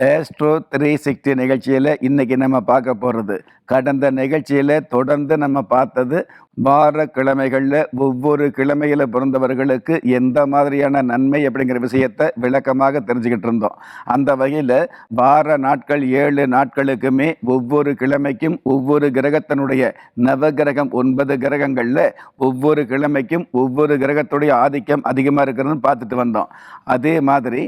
Astro three sixty நிகழ்ச்சியில் இன்றைக்கி நம்ம பார்க்க போகிறது கடந்த நிகழ்ச்சியில் தொடர்ந்து நம்ம பார்த்தது வார கிழமைகளில் ஒவ்வொரு கிழமையில் பிறந்தவர்களுக்கு எந்த மாதிரியான நன்மை அப்படிங்கிற விஷயத்தை விளக்கமாக தெரிஞ்சுக்கிட்டு இருந்தோம். அந்த வகையில் வார நாட்கள் ஏழு நாட்களுக்குமே ஒவ்வொரு கிழமைக்கும் ஒவ்வொரு கிரகத்தினுடைய நவகிரகம் ஒன்பது கிரகங்களில் ஒவ்வொரு கிழமைக்கும் ஒவ்வொரு கிரகத்துடைய ஆதிக்கம் அதிகமாக இருக்கிறதுன்னு பார்த்துட்டு வந்தோம். அதே மாதிரி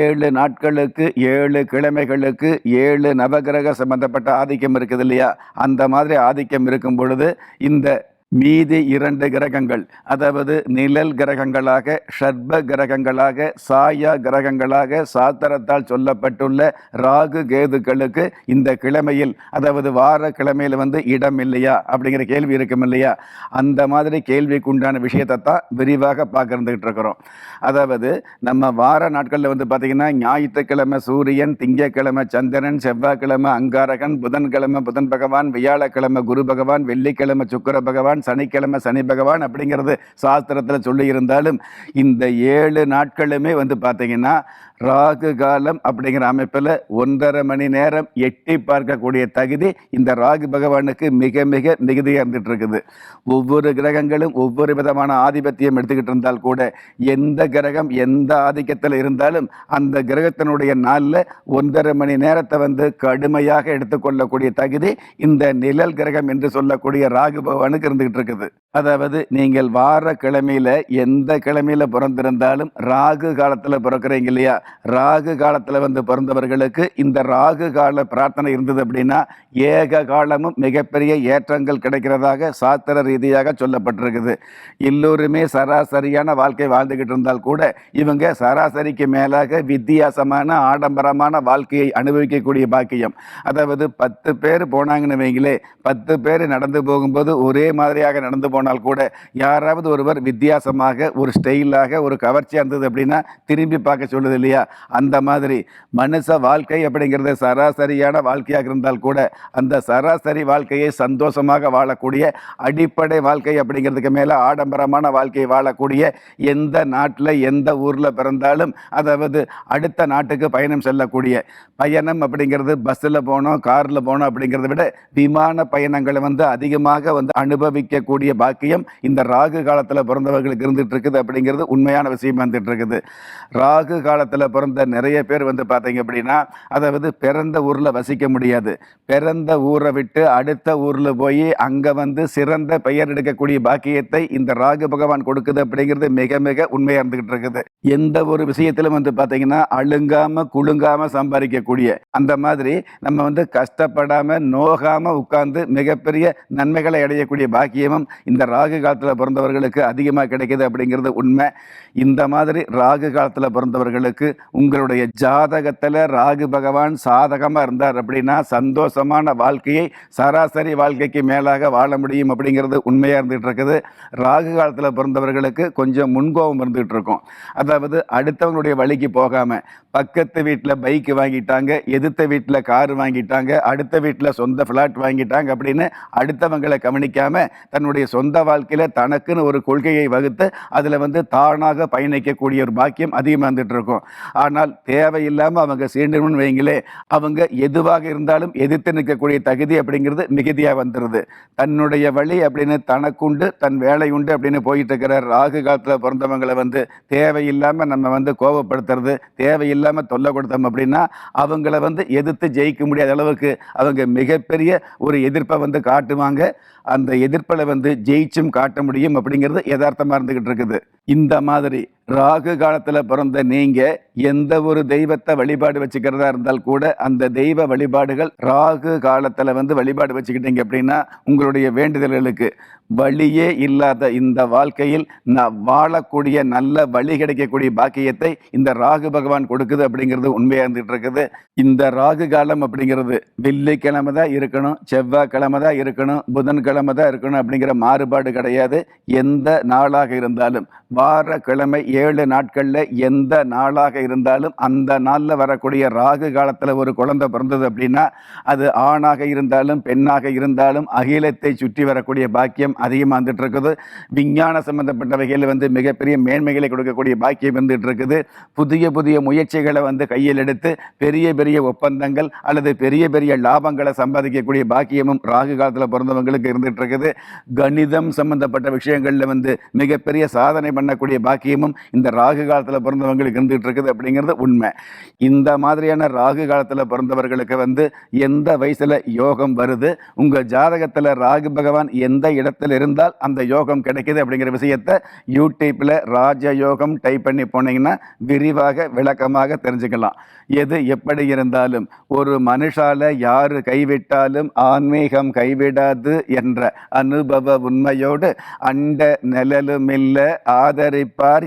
ஏழு நாட்களுக்கு ஏழு கிழமைகளுக்கு ஏழு நவகிரக சம்பந்தப்பட்ட ஆதிக்கம் இருக்குது இல்லையா? அந்த மாதிரி ஆதிக்கம் இருக்கும் பொழுது இந்த மீதி இரண்டு கிரகங்கள் அதாவது நிழல் கிரகங்களாக ஷர்ப கிரகங்களாக சாயா கிரகங்களாக சாத்திரத்தால் சொல்லப்பட்டுள்ள ராகு கேதுக்களுக்கு இந்த கிழமையில் அதாவது வார கிழமையில் வந்து இடம் இல்லையா அப்படிங்கிற கேள்வி இருக்கும் இல்லையா? அந்த மாதிரி கேள்விக்கு உண்டான விஷயத்தை தான் விரிவாக பார்க்கறதுக்கிட்டு இருக்கிறோம். அதாவது நம்ம வார நாட்களில் வந்து பார்த்திங்கன்னா ஞாயிற்றுக்கிழமை சூரியன் திங்கக்கிழமை சந்திரன் செவ்வாய்க்கிழமை அங்காரகன் புதன்கிழமை புதன் பகவான் வியாழக்கிழமை குரு பகவான் வெள்ளிக்கிழமை சுக்கிர பகவான் சனிக்கிழமை சனி பகவான் அப்படிங்கிறது சாஸ்திரத்தில் சொல்லி இருந்தாலும் இந்த ஏழு நாட்களுமே வந்து பார்த்தீங்கன்னா ராகு காலம் அப்படிங்கிற அமைப்பில் ஒன்றரை மணி நேரம் எட்டி பார்க்கக்கூடிய தகுதி இந்த ராகு பகவானுக்கு மிக மிக மிகுதியாக இருந்துட்டு இருக்குது ஒவ்வொரு கிரகங்களும் ஒவ்வொரு விதமான ஆதிபத்தியம் எடுத்துக்கிட்டு இருந்தால் கூட எந்த கிரகம் எந்த ஆதிக்கத்தில் இருந்தாலும் அந்த கிரகத்தினுடைய நாளில் ஒன்றரை மணி நேரத்தை வந்து கடுமையாக எடுத்துக்கொள்ளக்கூடிய தகுதி இந்த நிழல் கிரகம் என்று சொல்லக்கூடிய ராகு பகவானுக்கு இருந்துகிட்டு இருக்குது. அதாவது நீங்கள் வார கிழமையில எந்த கிழமையில பிறந்திருந்தாலும் ராகு காலத்துல பிறக்கிறீங்க இல்லையா? ராகு காலத்துல வந்து பிறந்தவர்களுக்கு இந்த ராகு கால பிரார்த்தனை இருந்தது அப்படின்னா ஏக காலமும் மிகப்பெரிய ஏற்றங்கள் கிடைக்கிறதாக சாஸ்திர ரீதியாக சொல்லப்பட்டிருக்குது. எல்லோருமே சராசரியான வாழ்க்கை வாழ்ந்துகிட்டு இருந்தால் கூட இவங்க சராசரிக்கு மேலாக வித்தியாசமான ஆடம்பரமான வாழ்க்கையை அனுபவிக்கக்கூடிய பாக்கியம். அதாவது பத்து பேர் போனாங்கன்னு வைங்களே பத்து பேர் நடந்து போகும்போது ஒரே மாதிரி மாதிரியாக நடந்து போனால் கூட யாராவது ஒருவர் வித்தியாசமாக ஒரு ஸ்டைலாக ஒரு கவர்ச்சியாக இருந்தது அப்படின்னா திரும்பி பார்க்க சொல்லுது இல்லையா? அந்த மாதிரி. மனுஷ வாழ்க்கை அப்படிங்கிறது சராசரியான வாழ்க்கையாக இருந்தால் கூட அந்த சராசரி வாழ்க்கையை சந்தோஷமாக வாழக்கூடிய அடிப்படை வாழ்க்கை அப்படிங்கிறதுக்கு மேலே ஆடம்பரமான வாழ்க்கையை வாழக்கூடிய எந்த நாட்டில் எந்த ஊரில் பிறந்தாலும் அதாவது அடுத்த நாட்டுக்கு பயணம் செல்லக்கூடிய பயணம் அப்படிங்கிறது பஸ்ஸில் போனோம் காரில் போனோம் அப்படிங்கிறத விட விமான பயணங்களை வந்து அதிகமாக வந்து அனுபவிக்கக்கூடிய பாக்கியம் இந்த ராகு காலத்தில் பிறந்தவர்களுக்கு இருந்துட்டு இருக்குது அப்படிங்கிறது உண்மையான விஷயம் வந்துட்டு இருக்குது ராகு காலத்தில் பிறந்த நிறைய பேர் வந்து பார்த்தீங்க அப்படின்னா அதாவது பிறந்த ஊரில் வசிக்க முடியாது. பிறந்த ஊரை விட்டு அடுத்த ஊரில் போய் அங்கே வந்து சிறந்த பெயர் எடுக்கக்கூடிய பாக்கியத்தை இந்த ராகு பகவான் கொடுக்குது அப்படிங்கிறது மிக மிக உண்மையாக இருந்துகிட்டு இருக்குது எந்த ஒரு விஷயத்திலும் வந்து பார்த்தீங்கன்னா அழுங்காம குலுங்காம சம்பாதிக்கக்கூடிய அந்த மாதிரி நம்ம வந்து கஷ்டப்படாமல் நோகாமல் உட்கார்ந்து மிகப்பெரிய நன்மைகளை அடையக்கூடிய பாக்கியமும் இந்த ராகு காலத்தில் பிறந்தவர்களுக்கு அதிகமாக கிடைக்கிது அப்படிங்கிறது உண்மை. இந்த மாதிரி ராகு காலத்தில் பிறந்தவர்களுக்கு உங்களுடைய ஜாதகத்தில் ராகு பகவான் சாதகமாக இருந்தார் அப்படின்னா சந்தோஷமான வாழ்க்கையை சராசரி வாழ்க்கைக்கு மேலாக வாழ முடியும் அப்படிங்கிறது உண்மையாக இருந்துகிட்டு இருக்குது. ராகு காலத்தில் பிறந்தவர்களுக்கு கொஞ்சம் முன்கோபம் இருந்துகிட்டு இருக்கும். அதாவது அடுத்தவங்களுடைய வழிக்கு போகாமல் பக்கத்து வீட்டில் பைக் வாங்கிட்டாங்க எதிர்த்த வீட்டில் கார் வாங்கிட்டாங்க அடுத்த வீட்டில் சொந்த ஃப்ளாட் வாங்கிட்டாங்க அப்படின்னு அடுத்தவங்களை கவனிக்காமல் தன்னுடைய சொந்த வாழ்க்கையில் தனக்குன்னு ஒரு கொள்கையை வகுத்து அதில் வந்து தானாக பயணிக்கக்கூடிய ஒரு பாக்கியம் அதிகமாக வந்துட்டு இருக்கும். ஆனால் தேவையில்லாமல் அவங்க சீண்டணும்னு வைங்களே அவங்க எதுவாக இருந்தாலும் எதிர்த்து நிற்கக்கூடிய தகுதி அப்படிங்கிறது மிகுதியாக வந்துடுது தன்னுடைய வழி அப்படின்னு தனக்குண்டு தன் வேலை உண்டு அப்படின்னு போயிட்டு இருக்கிற ராகு காலத்தில் பிறந்தவங்களை வந்து தேவையில்லாமல் நம்ம வந்து கோபப்படுத்துறது தேவையில்லாமல் தொல்லை கொடுத்தோம் அப்படின்னா அவங்கள வந்து எதிர்த்து ஜெயிக்க முடியாத அளவுக்கு அவங்க மிகப்பெரிய ஒரு எதிர்ப்பை வந்து காட்டுவாங்க. அந்த எதிர்ப்பில் வந்து ஜெயிச்சும் காட்ட முடியும் அப்படிங்கிறது யதார்த்தமாக இருந்துகிட்டு இருக்குது. இந்த மாதிரி ராகு காலத்தில் பிறந்த நீங்கள் எந்த ஒரு தெய்வத்தை வழிபாடு வச்சுக்கிறதா இருந்தால் கூட அந்த தெய்வ வழிபாடுகள் ராகு காலத்தில் வந்து வழிபாடு வச்சுக்கிட்டீங்க அப்படின்னா உங்களுடைய வேண்டுதல்களுக்கு வழியே இல்லாத இந்த வாழ்க்கையில் நான் வாழக்கூடிய நல்ல வழி கிடைக்கக்கூடிய பாக்கியத்தை இந்த ராகு பகவான் கொடுக்குது அப்படிங்கிறது உண்மையாக இருந்துகிட்டு இருக்குது. இந்த ராகு காலம் அப்படிங்கிறது வெள்ளிக்கிழமை தான் இருக்கணும் செவ்வாய்க்கிழமை தான் இருக்கணும் புதன்கிழமை தான் இருக்கணும் அப்படிங்கிற மாறுபாடு கிடையாது. எந்த நாளாக இருந்தாலும் வார கிழமை ஏழு நாட்களில் எந்த நாளாக இருந்தாலும் அந்த நாளில் வரக்கூடிய ராகு காலத்தில் ஒரு குழந்தை பிறந்தது அப்படின்னா அது ஆணாக இருந்தாலும் பெண்ணாக இருந்தாலும் அகிலத்தை சுற்றி வரக்கூடிய பாக்கியம் அதிகமாக வந்துட்டு இருக்குது விஞ்ஞான சம்பந்தப்பட்ட வகையில் வந்து மிகப்பெரிய மேன்மைகளை கொடுக்கக்கூடிய பாக்கியம் வந்துட்டு இருக்குது புதிய புதிய முயற்சிகளை வந்து கையில் எடுத்து பெரிய பெரிய ஒப்பந்தங்கள் அல்லது பெரிய பெரிய லாபங்களை சம்பாதிக்கக்கூடிய பாக்கியமும் ராகு காலத்தில் பிறந்தவங்களுக்கு இருந்துட்டு இருக்குது கணிதம் சம்பந்தப்பட்ட விஷயங்களில் வந்து மிகப்பெரிய சாதனை பண்ணக்கூடிய பாக்கியமும் இந்த ராகு காலத்தில் பிறந்தவங்களுக்கு இருந்துகிட்டு இருக்குது அப்படிங்கிறது உண்மை. இந்த மாதிரியான ராகு காலத்தில் பிறந்தவர்களுக்கு வந்து எந்த வயசில் யோகம் வருது உங்கள் ஜாதகத்தில் ராகு பகவான் எந்த இடத்துல இருந்தால் அந்த யோகம் கிடைக்குது அப்படிங்கிற விஷயத்தை யூடியூப்பில் ராஜ யோகம் டைப் பண்ணி போனீங்கன்னா விரிவாக விளக்கமாக தெரிஞ்சுக்கலாம். எது எப்படி இருந்தாலும் ஒரு மனுஷால யாரு கைவிட்டாலும் ஆன்மீகம் கைவிடாது என்ற அனுபவ உண்மையோடு அண்ட நிழலும் இல்லை ஆதரிப்பார்